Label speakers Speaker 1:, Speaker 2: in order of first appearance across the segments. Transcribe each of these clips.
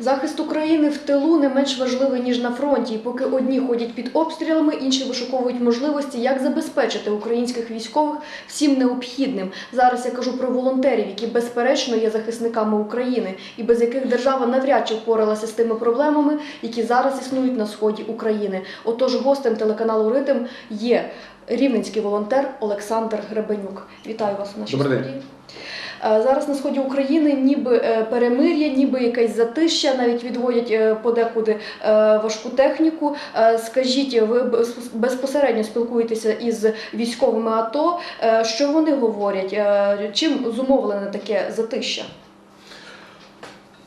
Speaker 1: Захист України в тилу не менш важливий ніж на фронті. І поки одні ходять під обстрілами, інші вишуковують можливості, як забезпечити українських військових всім необхідним. Зараз я кажу про волонтерів, які безперечно є захисниками України, і без яких держава навряд чи впоралася з тими проблемами, які зараз існують на сході України. Отож, гостем телеканалу Ритм є рівненський волонтер Олександр Гребенюк. Вітаю вас у нашій студії. Е, Зараз на сході України ніби е, перемир'я, ніби якесь затища, навіть відводять е, подекуди важку техніку. Скажіть, ви безпосередньо спілкуєтеся із військовими АТО. Що вони говорять? Чим зумовлене таке затища?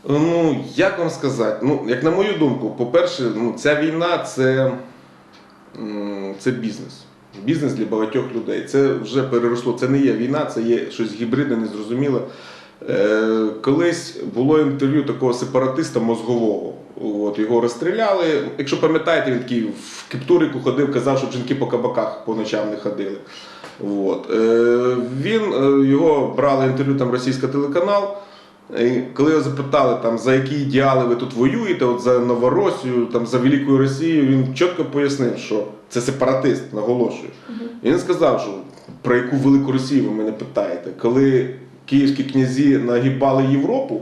Speaker 2: Ну, як вам сказати? Ну, як на мою думку, по-перше, ну, ця війна це, це бізнес. Бізнес для багатьох людей. Це вже переросло. Це не є війна, це є щось гібридне, незрозуміле. Е, колись було інтерв'ю такого сепаратиста мозгового. От, його розстріляли. Якщо пам'ятаєте, він такий в кептурику ходив, казав, щоб жінки по кабаках по ночам не ходили. От. Е, він, е, його брали інтерв'ю там російський телеканал. І коли його запитали, там, за які ідеали ви тут воюєте, от за Новоросію, там, за Велику Росію, він чітко пояснив, що це сепаратист, наголошую. І він сказав, що про яку велику Росію ви мене питаєте. Коли київські князі нагибали Європу,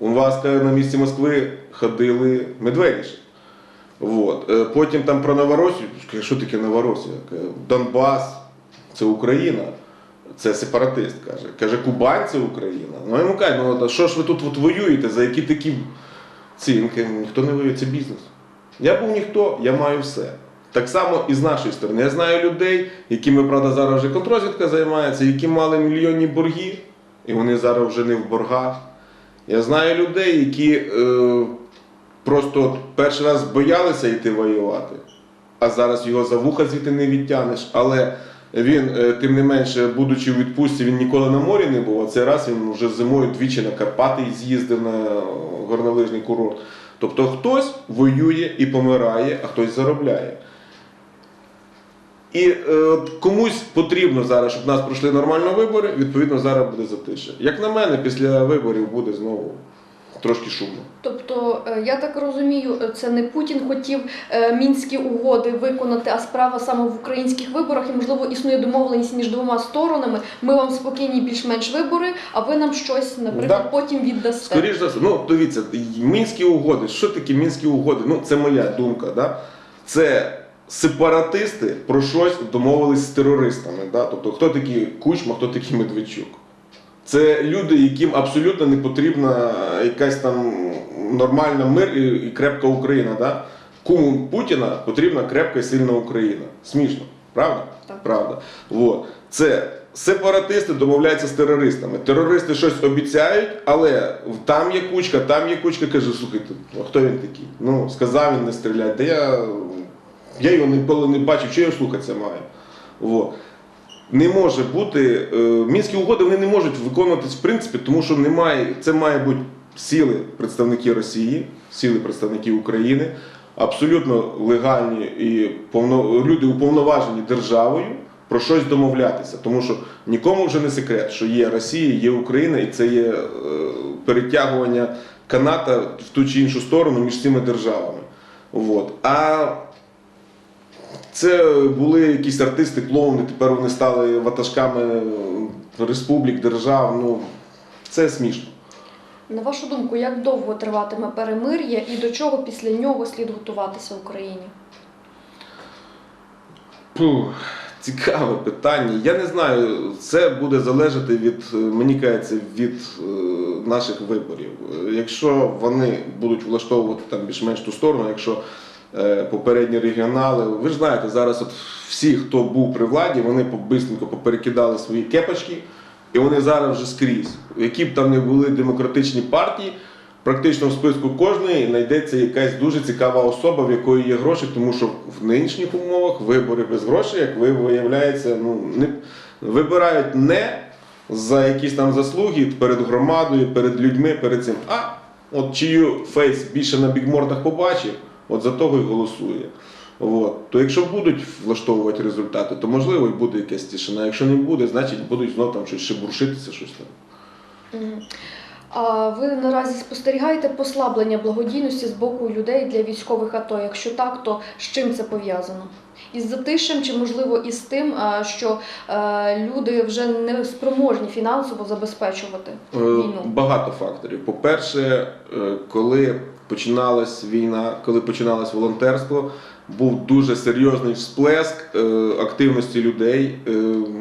Speaker 2: у вас на місці Москви ходили медведіші. Вот. Е, Потім там про Новоросію, що таке Новоросія? Донбас це Україна. Це сепаратист каже. Каже, Кубань це Україна. Ну йому кажуть, ну що ж ви тут от воюєте, за які такі ці? Ніхто не воює, це бізнес. Я був ніхто, я маю все. Так само і з нашої сторони. Я знаю людей, якими, правда, зараз вже контрозвідка займається, які мали мільйонні борги, і вони зараз вже не в боргах. Я знаю людей, які е, просто перший раз боялися йти воювати, а зараз його за вуха звідти не відтягнеш. Але він, е, тим не менше, будучи в відпустці, він ніколи на морі не був, а цей раз він вже зимою двічі на Карпати з'їздив на горнолижний курорт. Тобто хтось воює і помирає, а хтось заробляє. І е, комусь потрібно зараз, щоб в нас пройшли нормально вибори, відповідно, зараз буде затиша. Як на мене, після виборів буде знову трошки шумно.
Speaker 1: Тобто, е, я так розумію, е, це не Путін хотів е, мінські угоди виконати, а справа саме в українських виборах, і можливо існує домовленість між двома сторонами. Ми вам спокійні більш-менш вибори, а ви нам щось, наприклад,
Speaker 2: Да.
Speaker 1: потім віддасте.
Speaker 2: Скоріше за все, ну дивіться, мінські угоди. Що таке мінські угоди? Ну, це моя думка. Да? Це сепаратисти про щось домовились з терористами. Да? Тобто, хто такий Кучма, хто такий Медведчук. Це люди, яким абсолютно не потрібна якась там нормальна мир і, крепка Україна. Да? Куму Путіна потрібна крепка і сильна Україна. Смішно, правда?
Speaker 1: Так.
Speaker 2: Правда. Вот. Це сепаратисти домовляються з терористами. Терористи щось обіцяють, але там є кучка, там є кучка. Каже, слухайте, а хто він такий? Ну, сказав він не стріляти. Та я, я його ніколи не бачив, що я слухатися маю. Вот. Не може бути. Е, мінські угоди вони не можуть виконуватись в принципі, тому що немає, це має бути сили представники Росії, сили представники України, абсолютно легальні і повно, люди уповноважені державою про щось домовлятися. Тому що нікому вже не секрет, що є Росія, є Україна, і це є е, перетягування каната в ту чи іншу сторону між цими державами. Вот. А це були якісь артисти, клоуни, тепер вони стали ватажками республік, держав. Ну, це смішно.
Speaker 1: На вашу думку, як довго триватиме перемир'я і до чого після нього слід готуватися Україні?
Speaker 2: Фух, цікаве питання. Я не знаю, це буде залежати від, мені кажеться, від е, наших виборів. Якщо вони будуть влаштовувати там більш-менш ту сторону, якщо попередні регіонали, ви ж знаєте, зараз от всі, хто був при владі, вони побисненько поперекидали свої кепочки, і вони зараз вже скрізь. Які б там не були демократичні партії, практично в списку кожної знайдеться якась дуже цікава особа, в якої є гроші, тому що в нинішніх умовах вибори без грошей, як ви виявляється, ну не вибирають не за якісь там заслуги перед громадою, перед людьми, перед цим. А от чию фейс більше на бігмордах побачив, от за того й голосує. От. То якщо будуть влаштовувати результати, то можливо і буде якась тишина. Якщо не буде, значить будуть знов там щось шебуршитися, щось там.
Speaker 1: А ви наразі спостерігаєте послаблення благодійності з боку людей для військових АТО? Якщо так, то з чим це пов'язано? Із затишем чи можливо із тим, що е, люди вже не спроможні фінансово забезпечувати
Speaker 2: Е,
Speaker 1: війну?
Speaker 2: Багато факторів. По-перше, е, коли починалась війна, коли починалось волонтерство, був дуже серйозний всплеск е, активності людей. Е,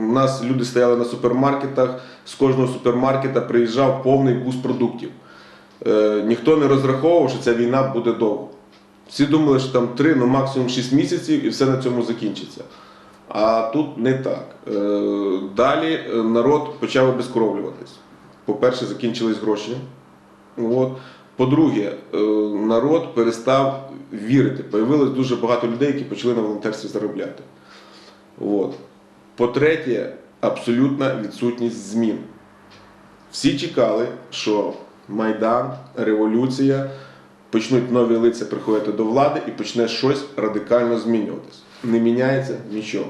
Speaker 2: У нас люди стояли на супермаркетах, з кожного супермаркета приїжджав повний бус продуктів. Е, Ніхто не розраховував, що ця війна буде довго. Всі думали, що там 3, ну максимум 6 місяців і все на цьому закінчиться. А тут не так. Е, Далі е, народ почав обезкровлюватись. По-перше, закінчились гроші. От. По-друге, е, народ перестав вірити. Появилось дуже багато людей, які почали на волонтерстві заробляти. От. По-третє, абсолютна відсутність змін. Всі чекали, що Майдан, революція, почнуть нові лиця приходити до влади і почне щось радикально змінюватись. Не міняється нічого.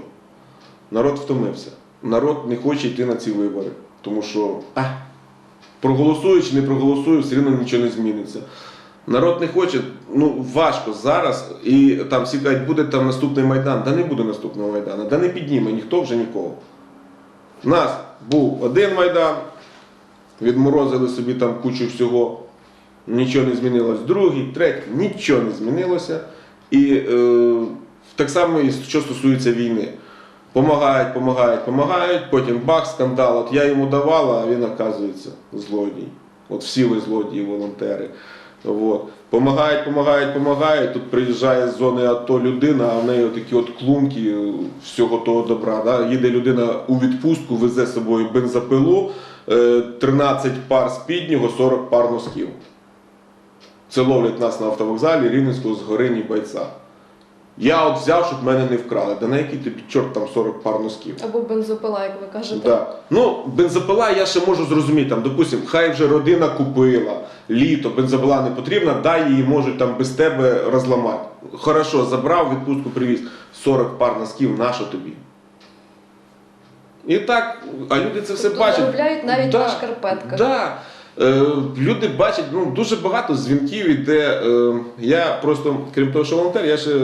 Speaker 2: Народ втомився. Народ не хоче йти на ці вибори, тому що а, проголосую чи не проголосую, все одно нічого не зміниться. Народ не хоче, ну важко зараз, і там всі кажуть, буде там наступний майдан. Да не буде наступного майдану, да не підніме ніхто вже нікого. У нас був один майдан, відморозили собі там кучу всього, нічого не змінилось. Другий, третій, нічого не змінилося. І е, так само що стосується війни. Помагають, помагають, помагають, потім бах, скандал. От я йому давала, а він оказується злодій. От всі ви злодії, волонтери. От. Помагають, помагають, помагають. Тут приїжджає з зони АТО людина, а в неї такі от клунки е, всього того добра. Да? Їде людина у відпустку, везе з собою бензопилу, е, 13 пар спіднього, 40 пар носків. Це ловлять нас на автовокзалі Рівненського з Горині бойця. Я от взяв, щоб мене не вкрали. Да на який тобі чорт там 40 пар носків?
Speaker 1: Або бензопила, як ви кажете?
Speaker 2: Да. Ну, бензопила я ще можу зрозуміти. Там, допустим, хай вже родина купила, літо, бензопила не потрібна, дай її можуть там без тебе розламати. Хорошо, забрав, відпустку привіз 40 пар носків, нащо тобі? І так, а люди це все
Speaker 1: Тобто
Speaker 2: бачать.
Speaker 1: заробляють навіть
Speaker 2: Да,
Speaker 1: на шкарпетках.
Speaker 2: Да. Е, люди бачать ну, дуже багато дзвінків іде. Е, я просто, крім того, що волонтер, я ще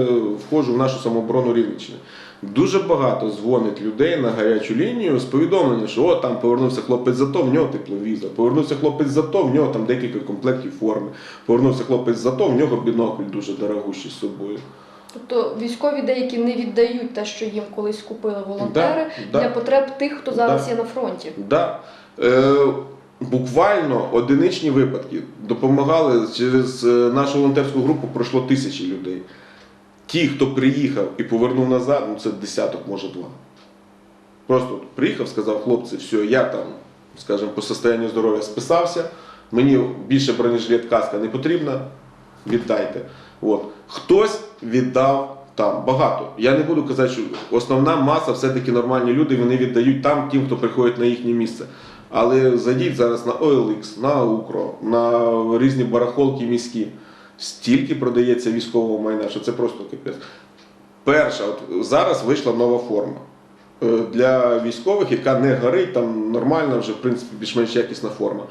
Speaker 2: входжу в нашу самооборону Рівненщини. Дуже багато дзвонить людей на гарячу лінію з повідомленням, що о, там повернувся хлопець за то, в нього тепловізор, повернувся хлопець за то, в нього там декілька комплектів форми, повернувся хлопець за то, в нього бінокль дуже дорогущий з собою.
Speaker 1: Тобто військові деякі не віддають те, що їм колись купили волонтери
Speaker 2: Да,
Speaker 1: для
Speaker 2: да.
Speaker 1: потреб тих, хто зараз
Speaker 2: Да.
Speaker 1: є на фронті.
Speaker 2: Да. Е, буквально одиничні випадки допомагали через е, нашу волонтерську групу пройшло тисячі людей. Ті, хто приїхав і повернув назад, ну це десяток, може два. Просто приїхав, сказав, хлопці, все, я там, скажімо, по состоянню здоров'я списався, мені більше бронежилет каска не потрібна, віддайте. От. Хтось віддав там багато. Я не буду казати, що основна маса все-таки нормальні люди, вони віддають там тим, хто приходить на їхнє місце. Але зайдіть зараз на OLX, на Укро, на різні барахолки міські. Стільки продається військового майна, що це просто капець. Перша, от зараз вийшла нова форма е, для військових, яка не горить, там нормальна, вже в принципі більш-менш якісна форма.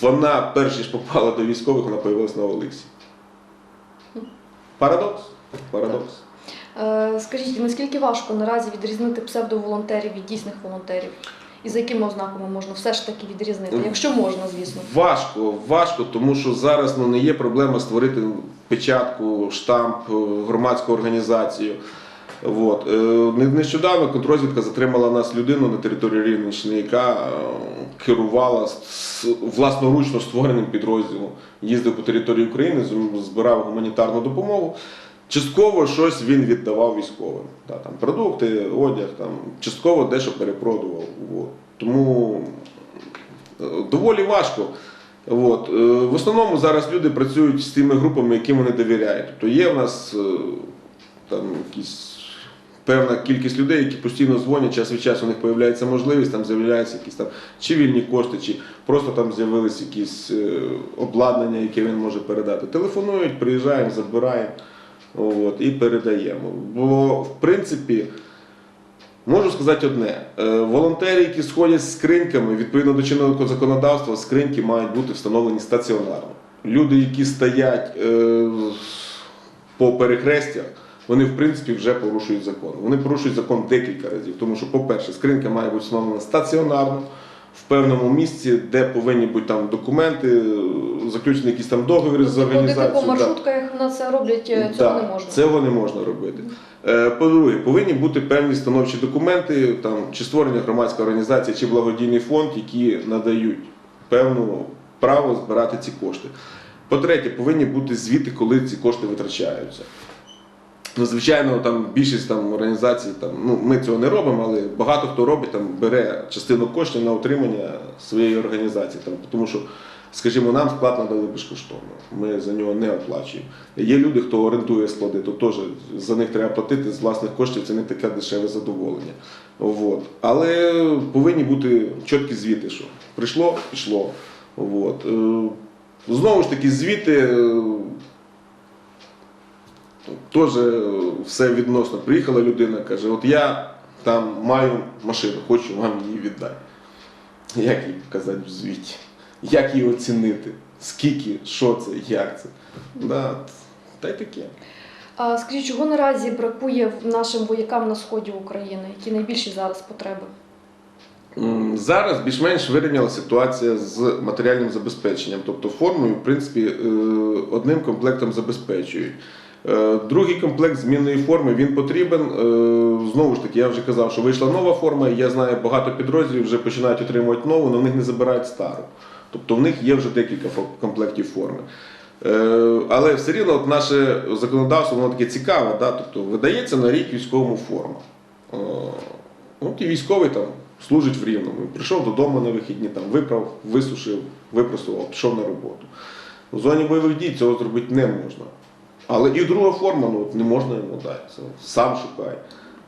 Speaker 2: Вона, перш ніж попала до військових, вона появилась на OLX. Парадокс. Парадокс.
Speaker 1: Е, Скажіть, наскільки важко наразі відрізнити псевдоволонтерів від дійсних волонтерів? І за якими ознаками можна все ж таки відрізнити? Якщо можна, звісно.
Speaker 2: Важко, важко, тому що зараз ну, не є проблема створити печатку, штамп, е, громадську організацію. От. Е, Нещодавно контррозвідка затримала нас людину на території Рівненщини, яка е, керувала власноручно створеним підрозділом. Їздив по території України, збирав гуманітарну допомогу. Частково щось він віддавав військовим. Та, там, продукти, одяг, там, частково дещо перепродував. От. Тому е, доволі важко. От. е, В основному зараз люди працюють з тими групами, яким вони довіряють. Тобто є в нас е, там якісь. Певна кількість людей, які постійно дзвонять, час від часу у них з'являється можливість, там з'являються якісь там чи вільні кошти, чи просто там з'явились якісь обладнання, яке він може передати. Телефонують, приїжджаємо, забираємо от, і передаємо. Бо в принципі Можу сказати одне: Е, волонтери, які сходять з скриньками, відповідно до чинного законодавства, скриньки мають бути встановлені стаціонарно. Люди, які стоять е, по перехрестях, вони в принципі вже порушують закон. Вони порушують закон декілька разів. Тому що, по-перше, скринька має бути встановлена стаціонарно. Певному місці, де повинні бути там документи, заключені якісь там договори з
Speaker 1: Ходити
Speaker 2: організацією.
Speaker 1: по маршрутках, на це роблять, е, цього
Speaker 2: Так,
Speaker 1: не можна.
Speaker 2: Цього не можна робити. Е, По-друге, повинні бути певні становчі документи, там, чи створення громадської організації, чи благодійний фонд, які надають певну право збирати ці кошти. По-третє, повинні бути звіти, коли ці кошти витрачаються. Ну, звичайно, там більшість там, організацій, там, ну, ми цього не робимо, але багато хто робить, там, бере частину коштів на утримання своєї організації. Там, тому що, скажімо, нам склад надали безкоштовно. Ми за нього не оплачуємо. Є люди, хто орендує склади, то теж за них треба платити з власних коштів, це не таке дешеве задоволення. От. Але повинні бути чіткі звіти, що прийшло, пішло. От. Е, Знову ж таки, звіти. Теж е, все відносно. Приїхала людина, каже, от я там маю машину, хочу вам її віддати. Як їй показати в звіті? Як її оцінити? Скільки, що це, як це? Да, та й таке.
Speaker 1: А скажіть, чого наразі бракує нашим воякам на сході України? Які найбільші зараз потреби?
Speaker 2: Зараз більш-менш вирівняла ситуація з матеріальним забезпеченням. Тобто формою, в принципі, е, одним комплектом забезпечують. Е, Другий комплект змінної форми він потрібен. Е, Знову ж таки, я вже казав, що вийшла нова форма. і Я знаю, багато підрозділів вже починають отримувати нову, але в них не забирають стару. Тобто в них є вже декілька комплектів форми. Е, Але все рівно от наше законодавство воно таке цікаве. Да? Тобто видається на рік військовому форма. От і військовий там служить в рівному. Прийшов додому на вихідні, там виправ, висушив, випросував, пішов на роботу. У зоні бойових дій цього зробити не можна. Але і друга форма ну, не можна йому дати. Це сам шукай.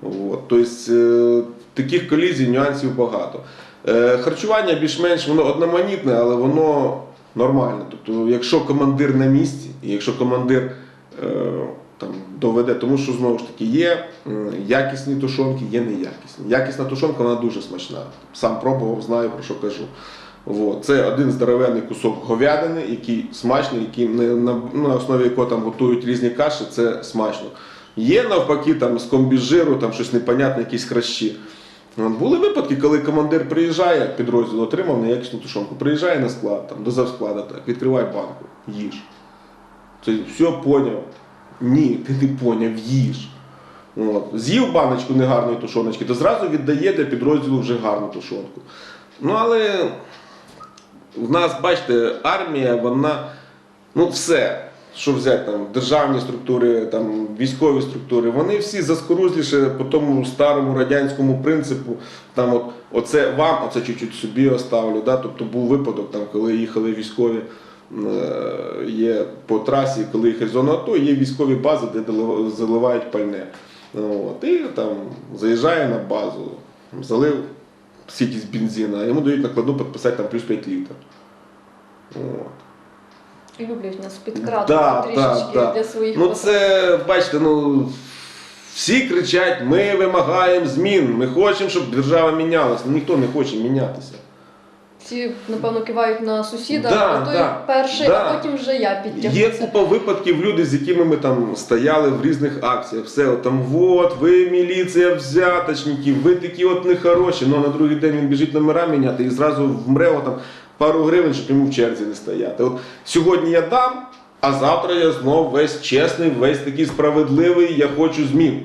Speaker 2: От. Тобто е, таких колізій, нюансів багато. Е, харчування більш-менш воно одноманітне, але воно нормальне. Тобто, якщо командир на місці, і якщо командир е, там, доведе, тому що знову ж таки є якісні тушонки, є неякісні. Якісна тушонка вона дуже смачна. Сам пробував, знаю про що кажу. Це один здоровенний кусок говядини, який смачний, який на, основі якого там готують різні каші, це смачно. Є навпаки там з комбіжиру, там щось непонятне, якісь хращі. Були випадки, коли командир приїжджає, підрозділ отримав неякісну тушонку, приїжджає на склад, там, до завсклада, так, відкриває банку, їж. Це все поняв. Ні, ти не поняв, їж. От. З'їв баночку негарної тушоночки, то зразу віддає для підрозділу вже гарну тушонку. Ну але в нас, бачите, армія, вона, ну все, що взяти там, державні структури, там, військові структури, вони всі заскорузліше по тому старому радянському принципу, там от, оце вам, оце чуть-чуть собі оставлю. Да? Тобто був випадок, там, коли їхали військові. е, Є по трасі, коли їхать в зону АТО, є військові бази, де заливають пальне. От, і там заїжджає на базу, залив з бензина, а йому дають накладну підписати там плюс 5 літр. От.
Speaker 1: Люблять нас підкрадати
Speaker 2: Да,
Speaker 1: трішечки
Speaker 2: да, да.
Speaker 1: для своїх
Speaker 2: Ну це, бачите, ну всі кричать, ми вимагаємо змін, ми хочемо, щоб держава мінялася. Ну, ніхто не хоче мінятися.
Speaker 1: Всі, напевно, кивають на сусіда,
Speaker 2: Да,
Speaker 1: а той
Speaker 2: да,
Speaker 1: перший,
Speaker 2: да.
Speaker 1: а потім вже я
Speaker 2: Є купа випадків, люди, з якими ми там стояли в різних акціях. Все, от там, от, ви міліція взяточники, ви такі от нехороші. Ну а на другий день він біжить номера міняти і зразу вмре от, там пару гривень, щоб йому в черзі не стояти. От сьогодні я дам, а завтра я знов весь чесний, весь такий справедливий, я хочу змін.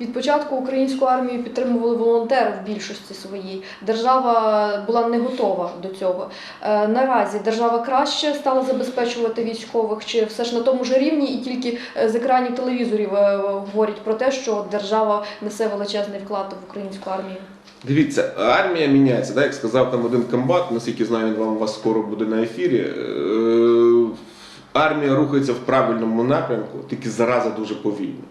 Speaker 1: Від початку українську армію підтримували волонтери в більшості своїй. Держава була не готова до цього. Е, наразі держава краще стала забезпечувати військових, чи все ж на тому ж рівні, і тільки е, з екранів телевізорів е, говорять про те, що держава несе величезний вклад в українську армію.
Speaker 2: Дивіться, армія міняється, так, як сказав там один комбат, наскільки знаю, він вам у вас скоро буде на ефірі. Армія рухається в правильному напрямку, тільки зараза дуже повільно.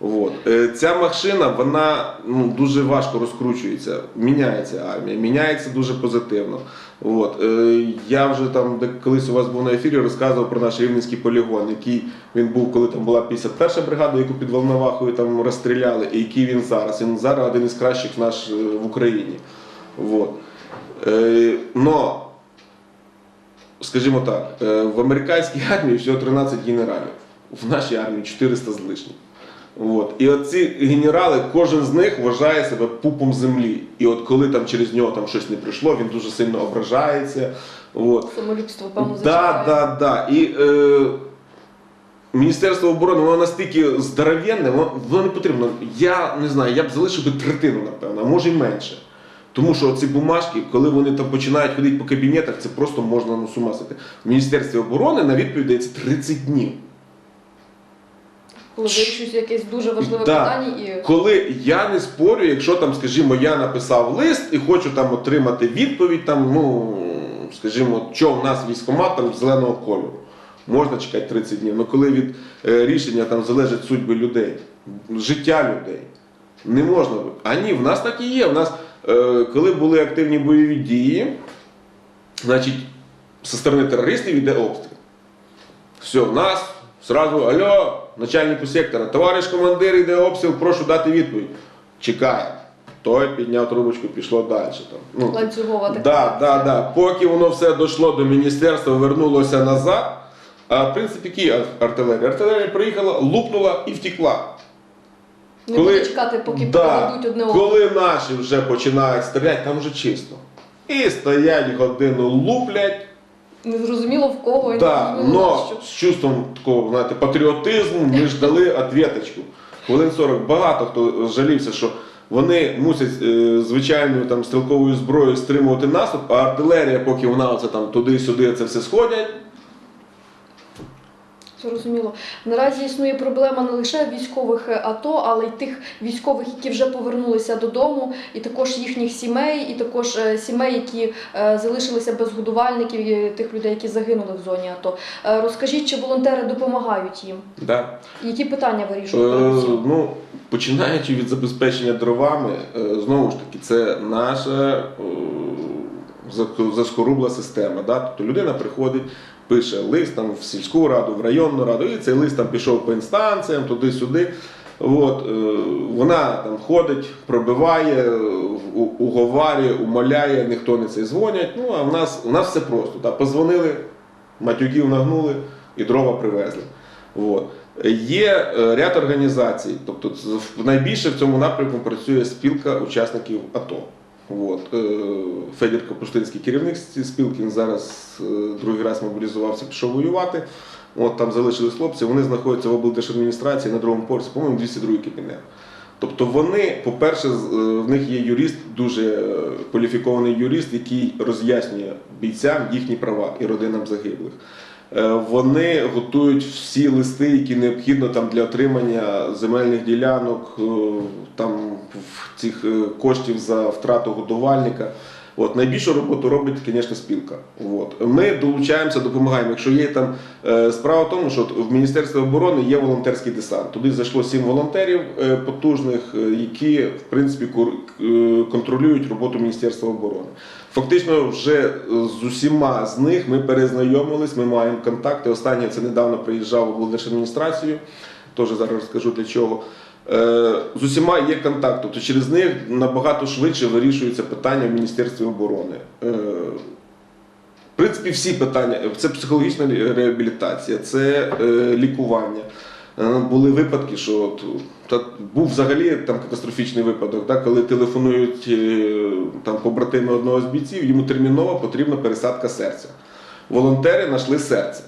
Speaker 2: От. Е, Ця машина вона ну, дуже важко розкручується, міняється армія, міняється дуже позитивно. От. Е, Я вже там, де колись у вас був на ефірі, розказував про наш рівненський полігон, який він був, коли там була 51 бригада, яку під Волновахою там розстріляли, і який він зараз. Він зараз один із кращих наш е, в Україні. От. Но, скажімо так, в американській армії всього 13 генералів, в нашій армії 400 з лишнім. От. І оці генерали, кожен з них вважає себе пупом землі. І от коли там через нього там щось не прийшло, він дуже сильно ображається. От.
Speaker 1: Самолюбство, певно,
Speaker 2: Да,
Speaker 1: зачіпає.
Speaker 2: да, да. І е, Міністерство оборони воно настільки здоровенне, воно, воно не потрібно. Я не знаю, я б залишив би третину, напевно, а може й менше. Тому що ці бумажки, коли вони там починають ходити по кабінетах, це просто можна ну, з ума сити. В Міністерстві оборони на відповідь дається 30 днів.
Speaker 1: Коли вирішується якесь дуже важливе
Speaker 2: Да.
Speaker 1: питання і
Speaker 2: Коли я не спорю, якщо там, скажімо, я написав лист і хочу там отримати відповідь, там, ну, скажімо, що в нас військкомат там зеленого кольору. Можна чекати 30 днів. Але коли від е, рішення там залежать судьби людей, життя людей, не можна. А ні, в нас так і є. В нас, е, коли були активні бойові дії, значить, зі сторони терористів йде обстріл. Все, в нас сразу, алло, начальнику сектора, товариш командир, йде обстріл, прошу дати відповідь. Чекає. Той підняв трубочку, пішло далі. Там. Ну,
Speaker 1: ланцюгова така.
Speaker 2: да, да, да. Поки воно все дійшло до міністерства, вернулося назад. А в принципі, які артилерія? Артилерія приїхала, лупнула і втекла.
Speaker 1: Не
Speaker 2: коли-
Speaker 1: буде чекати, поки
Speaker 2: Да,
Speaker 1: одне одного.
Speaker 2: коли наші вже починають стріляти, там вже чисто. І стоять годину луплять.
Speaker 1: Незрозуміло в кого і
Speaker 2: Да,
Speaker 1: незрозуміло
Speaker 2: но з чувством такого знаєте, патріотизму ми ж дали ответочку. Хвилин 40. Багато хто жалівся, що вони мусять е, звичайною там стрілковою зброєю стримувати наступ, а артилерія, поки вона оце там туди-сюди це все сходять.
Speaker 1: Зрозуміло. Наразі існує проблема не лише військових е, АТО, але й тих військових, які вже повернулися додому, і також їхніх сімей, і також е, сімей, які е, залишилися без годувальників, і тих людей, які загинули в зоні АТО. Е, Розкажіть, чи волонтери допомагають їм?
Speaker 2: Да.
Speaker 1: Які питання
Speaker 2: Е,
Speaker 1: вирішують? передусім?
Speaker 2: ну, починаючи від забезпечення дровами, е, знову ж таки, це наша е, заскорубла система. Да? Тобто людина приходить, пише лист там, в сільську раду, в районну раду, і цей лист там пішов по інстанціям, туди-сюди. От, е, вона там ходить, пробиває, уговарює, умоляє, ніхто не цей дзвонять. Ну, а в нас, у нас все просто. Да? Позвонили, матюків нагнули і дрова привезли. От. Є е, ряд організацій, тобто найбільше в цьому напрямку працює спілка учасників АТО. От. е, Федір Капустинський керівник спілки, він зараз е, другий раз мобілізувався, пішов воювати. От там залишились хлопці, вони знаходяться в облдержадміністрації на другому поверсі, по-моєму, 202 кабінет. Тобто вони, по-перше, е, в них є юрист, дуже е, кваліфікований юрист, який роз'яснює бійцям їхні права і родинам загиблих. Е, Вони готують всі листи, які необхідно там для отримання земельних ділянок, е, там цих е, коштів за втрату годувальника. От найбільшу роботу робить, звісно, спілка. От ми долучаємося, допомагаємо. Якщо є там справа в тому, що в Міністерстві оборони є волонтерський десант. Туди зайшло сім волонтерів потужних, які в принципі контролюють роботу Міністерства оборони. Фактично, вже е, з усіма з них ми перезнайомились, ми маємо контакти. Останнє це недавно приїжджав в облдержадміністрацію, теж зараз розкажу для чого. Е, З усіма є контакт, тобто через них набагато швидше вирішується питання в Міністерстві оборони. Е, В принципі, всі питання це психологічна реабілітація, це лікування. Е, Були випадки, що от, та, був взагалі там катастрофічний випадок, да, коли телефонують е, там побратими одного з бійців, йому терміново потрібна пересадка серця. Волонтери знайшли серце.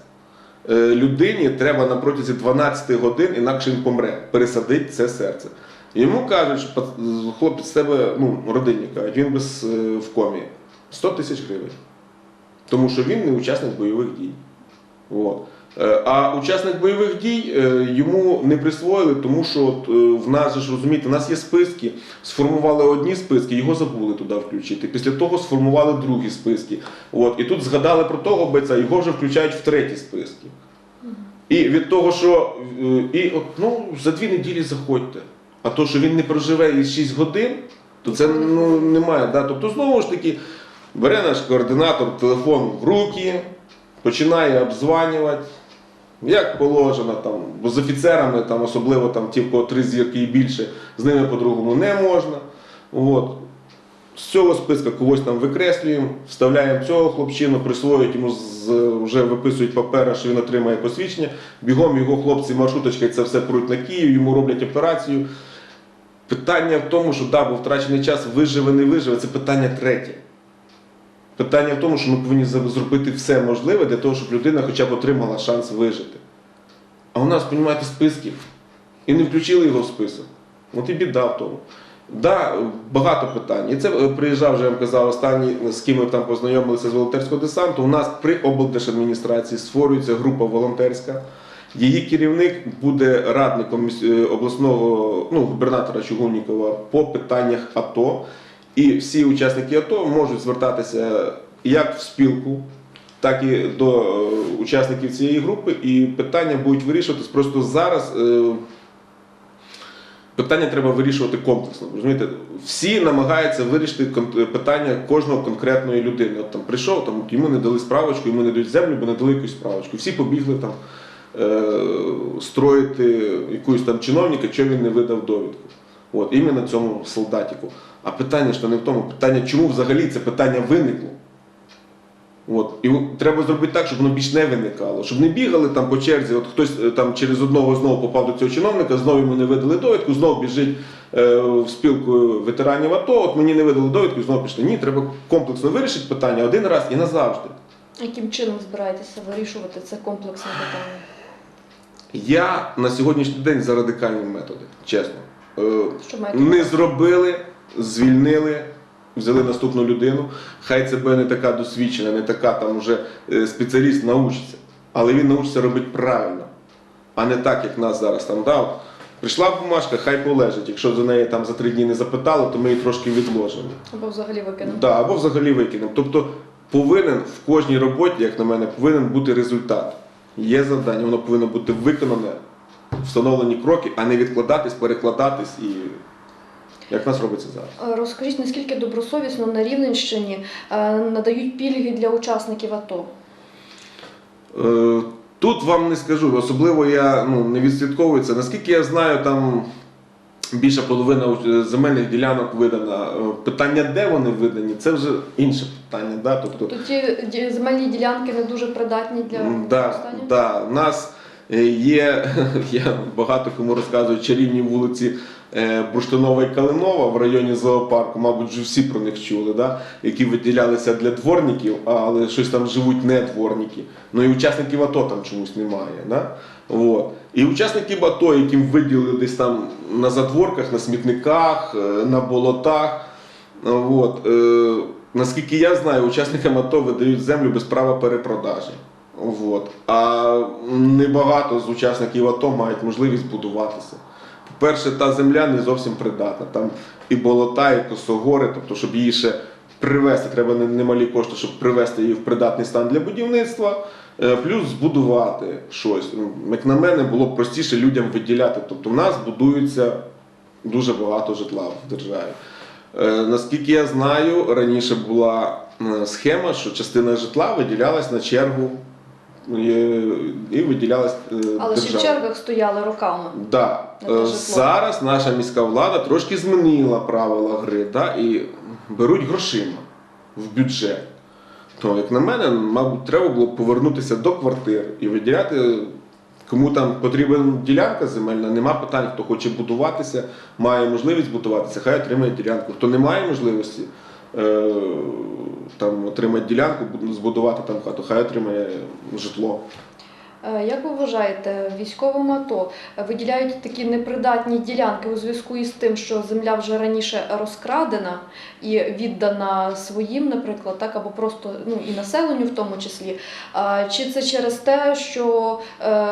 Speaker 2: Е, Людині треба на протязі 12 годин, інакше він помре, пересадити це серце. Йому кажуть, що хлопець себе, ну, родині кажуть, він без в комі 100 тисяч гривень. Тому що він не учасник бойових дій. От. Е, А учасник бойових дій е, йому не присвоїли, тому що от, е, в нас ж розумієте, в нас є списки, сформували одні списки, його забули туди включити. Після того сформували другі списки. От. І тут згадали про того бойця, його вже включають в треті списки. І від того, що і от, ну, за дві неділі заходьте. А то, що він не проживе і 6 годин, то це ну, немає. Да? Тобто, знову ж таки, бере наш координатор телефон в руки, починає обзванювати. Як положено, там, з офіцерами, там, особливо там, ті, кого три зірки і більше, з ними по-другому не можна. От. З цього списка когось там викреслюємо, вставляємо цього хлопчину, присвоюють йому з, вже виписують папери, що він отримає посвідчення. Бігом його хлопці маршруточкою це все пруть на Київ, йому роблять операцію. Питання в тому, що да, був втрачений час, виживе, не виживе, це питання третє. Питання в тому, що ми повинні зробити все можливе для того, щоб людина хоча б отримала шанс вижити. А у нас, розумієте, списків. І не включили його в список. От і біда в тому. Да, багато питань. І це е, приїжджав, вже я вам казав, останній, з ким ми там познайомилися з волонтерського десанту. У нас при облдержадміністрації створюється група волонтерська. Її керівник буде радником е, обласного ну, губернатора Чугуннікова по питаннях АТО. І всі учасники АТО можуть звертатися як в спілку, так і до е, учасників цієї групи. І питання будуть вирішуватись просто зараз. е, Питання треба вирішувати комплексно. Розумієте? Всі намагаються вирішити питання кожного конкретної людини. От там прийшов, там йому не дали справочку, йому не дають землю, бо не дали якусь справочку. Всі побігли там е, строїти якусь там чиновника, що він не видав довідку. От, іменно цьому солдатіку. А питання ж то не в тому, питання, чому взагалі це питання виникло. От. І треба зробити так, щоб воно більш не виникало. Щоб не бігали там по черзі, от хтось е, там через одного знову попав до цього чиновника, знову йому не видали довідку, знову біжить е, в спілку ветеранів АТО, от мені не видали довідку, знову пішли. Ні, треба комплексно вирішити питання один раз і назавжди.
Speaker 1: Яким чином збираєтеся вирішувати це комплексне питання?
Speaker 2: Я на сьогоднішній день за радикальні методи, чесно. Е? Не зробили, звільнили, взяли наступну людину. Хай це буде не така досвідчена, не така там уже е, спеціаліст научиться. Але він научиться робити правильно, а не так, як нас зараз там дав. Прийшла бумажка, хай полежить. Якщо за неї там за три дні не запитали, то ми її трошки відложимо.
Speaker 1: Або взагалі викинемо?
Speaker 2: Да, або взагалі викинемо. Тобто повинен в кожній роботі, як на мене, повинен бути результат. Є завдання, воно повинно бути виконане, встановлені кроки, а не відкладатись, перекладатись і як нас робиться зараз.
Speaker 1: Е, Розкажіть, наскільки добросовісно на Рівненщині е, надають пільги для учасників АТО?
Speaker 2: Е, Тут вам не скажу, особливо я ну, не відслідковую це. Наскільки я знаю, там більша половина земельних ділянок видана. Питання, де вони видані, це вже інше питання. Да? Тобто,
Speaker 1: То ті земельні ділянки не дуже придатні для
Speaker 2: Да, да. Нас є, я багато кому розказую, чарівні вулиці е, Бурштинова і Калинова в районі зоопарку, мабуть, вже всі про них чули, да? які виділялися для дворників, але щось там живуть не дворники. Ну і учасників АТО там чомусь немає. Да? От. І учасників АТО, яким виділили десь там на задворках, на смітниках, е, на болотах. От. Е, наскільки я знаю, учасникам АТО видають землю без права перепродажі. От. А небагато з учасників АТО мають можливість будуватися. По-перше, та земля не зовсім придатна. Там і болота, і косогори, тобто, щоб її ще привести, треба немалі кошти, щоб привести її в придатний стан для будівництва, е, плюс збудувати щось. Ну, Як на мене, було б простіше людям виділяти. Тобто в нас будується дуже багато житла в державі. Е, Наскільки я знаю, раніше була е, схема, що частина житла виділялась на чергу і виділялась е,
Speaker 1: Але і в чергах стояли роками.
Speaker 2: Да.
Speaker 1: На
Speaker 2: Е. Зараз наша міська влада трошки змінила правила гри да, і беруть грошима в бюджет. То, як на мене, мабуть, треба було повернутися до квартир і виділяти, кому там потрібна ділянка земельна, нема питань, хто хоче будуватися, має можливість будуватися, хай отримає ділянку. Хто не має можливості там, отримати ділянку, збудувати там хату, хай отримає житло.
Speaker 1: Е, Як ви вважаєте, військовим АТО виділяють такі непридатні ділянки у зв'язку із тим, що земля вже раніше розкрадена і віддана своїм, наприклад, так або просто ну і населенню в тому числі. Чи це через те, що е,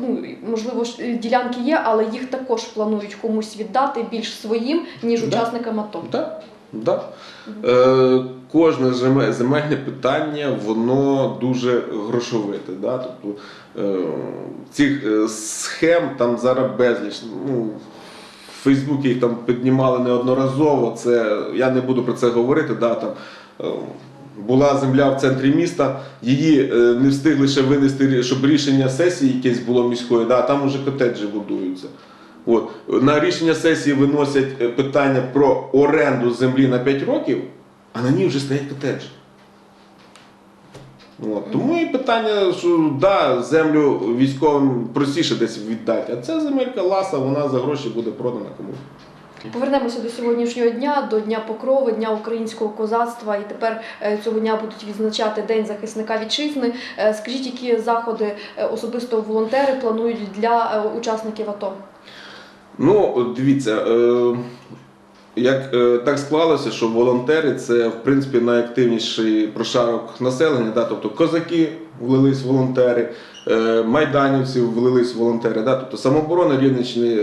Speaker 1: ну можливо ж, ділянки є, але їх також планують комусь віддати більш своїм, ніж
Speaker 2: Да.
Speaker 1: учасникам АТО?
Speaker 2: Так, Да. Е, кожне земельне питання, воно дуже грошовите. Да? Тобто, е, цих е, схем там зараз безліч. Ну, в Фейсбуці їх там піднімали неодноразово. Це, я не буду про це говорити. Да? Там, е, була земля в центрі міста, її е, не встигли ще винести, щоб рішення сесії якесь було міської, да? там уже котеджі будуються. От. На рішення сесії виносять е, питання про оренду землі на 5 років, а на ній вже стоять котеджі. От. Тому і питання, що да, землю військовим простіше десь віддати, а ця земелька ласа, вона за гроші буде продана комусь.
Speaker 1: Повернемося до сьогоднішнього дня, до Дня Покрови, Дня українського козацтва. І тепер е, цього дня будуть відзначати День захисника вітчизни. Е, Скажіть, які заходи особисто волонтери планують для учасників АТО?
Speaker 2: Ну, дивіться, е, як е, так склалося, що волонтери це в принципі найактивніший прошарок населення. Да? Тобто козаки влились волонтери, е, майданівці влились волонтери. Да? Тобто самооборона Рівненщини,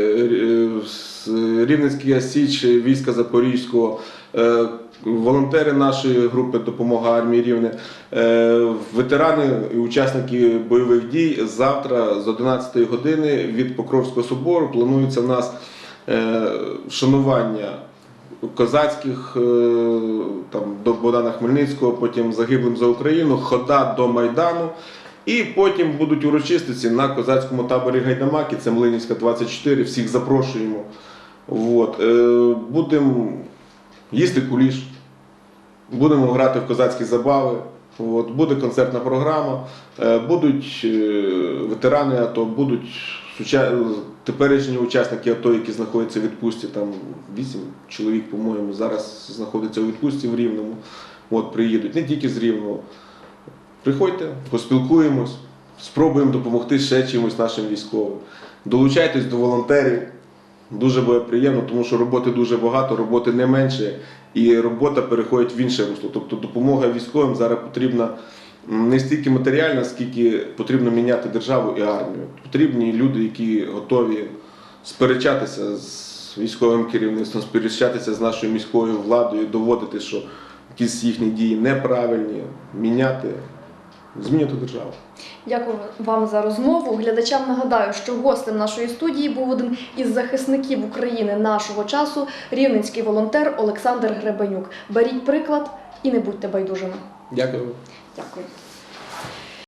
Speaker 2: Рівненський Січ, війська Запорізького. Е, Волонтери нашої групи допомога армії Рівне, е, ветерани і учасники бойових дій завтра з 11 години від Покровського собору планується в нас е, вшанування козацьких е, там, до Богдана Хмельницького, потім загиблим за Україну, хода до Майдану. І потім будуть урочистиці на козацькому таборі Гайдамаки, це Млинівська 24, всіх запрошуємо. От. Е, будемо їсти куліш, будемо грати в козацькі забави. От, буде концертна програма, е, будуть е, ветерани АТО, будуть суча- теперішні учасники АТО, які знаходяться в відпустці, там 8 чоловік, по-моєму, зараз знаходяться у відпустці в Рівному. От, приїдуть не тільки з Рівного. Приходьте, поспілкуємось, спробуємо допомогти ще чимось нашим військовим. Долучайтесь до волонтерів. Дуже буде приємно, тому що роботи дуже багато, роботи не менше, і робота переходить в інше русло. Тобто допомога військовим зараз потрібна не стільки матеріальна, скільки потрібно міняти державу і армію. Потрібні люди, які готові сперечатися з військовим керівництвом, сперечатися з нашою міською владою, доводити, що якісь їхні дії неправильні, міняти, змінювати державу.
Speaker 1: Дякую вам за розмову. Глядачам нагадаю, що гостем нашої студії був один із захисників України нашого часу, рівненський волонтер Олександр Гребенюк. Беріть приклад і не будьте байдужими.
Speaker 2: Дякую.
Speaker 1: Дякую.